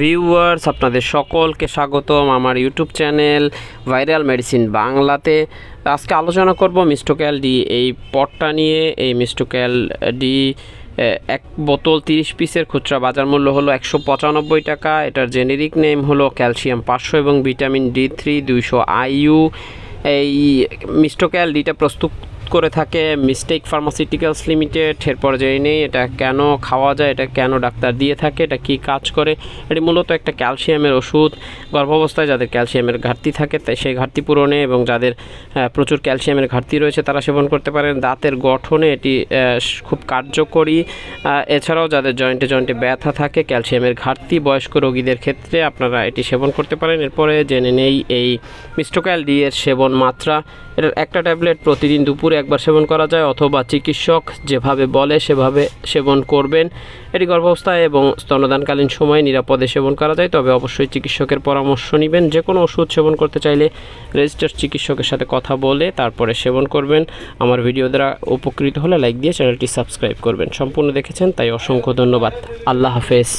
Viewers আপনাদের সকলকে স্বাগতম আমার ইউটিউব চ্যানেল ভাইরাল মেডিসিন বাংলাতে। আজকে আলোচনা করব মিস্টোক্যাল ডি এই পটটা নিয়ে। এই মিস্টোক্যাল ডি এক বোতল তিরিশ পিসের খুচরা বাজার মূল্য হলো একশো পঁচানব্বই টাকা। এটার জেনেরিক নেম হলো ক্যালসিয়াম পাঁচশো এবং ভিটামিন ডি থ্রি দুইশো আইইউ এই মিস্টোক্যাল ডিটা প্রস্তুত করে থাকে মিস্টেক ফার্মাসিউটিক্যালস লিমিটেড এরপর জেনে নেই, এটা কেন খাওয়া যায়, এটা কেন ডাক্তার দিয়ে থাকে, এটা কি কাজ করে, এটি মূলত একটা ক্যালসিয়ামের ওষুধ। গর্ভাবস্থায় যাদের ক্যালসিয়ামের ঘাটতি থাকে, তাই সেই ঘাটতি পূরণে এবং যাদের প্রচুর ক্যালসিয়ামের ঘাটতি রয়েছে, তারা সেবন করতে পারেন। দাঁতের গঠনে এটি খুব কার্যকরী। এছাড়াও যাদের জয়েন্টে জয়েন্টে ব্যথা থাকে, ক্যালসিয়ামের ঘাটতি বয়স্ক রোগীদের ক্ষেত্রে আপনারা এটি সেবন করতে পারেন। এরপরে জেনে নেই, এই মিস্টোক্যাল ডি এর সেবন মাত্রা এটার একটা ট্যাবলেট প্রতিদিন দুপুরে একবার সেবন করা যায় অথবা চিকিৎসক যেভাবে বলে সেভাবে সেবন করবেন। এটি গর্ভাবস্থায় এবং স্তনদানকালীন সময়ে নিরাপদে সেবন করা যায়, তবে অবশ্যই চিকিৎসকের পরামর্শ নেবেন। যে কোনো ওষুধ সেবন করতে চাইলে রেজিস্টার্ড চিকিৎসকের সাথে কথা বলে তারপরে সেবন করবেন। আমার ভিডিও দ্বারা উপকৃত হলে লাইক দিয়ে চ্যানেলটি সাবস্ক্রাইব করবেন। সম্পূর্ণ দেখেছেন, তাই অসংখ্য ধন্যবাদ। আল্লাহ হাফেজ।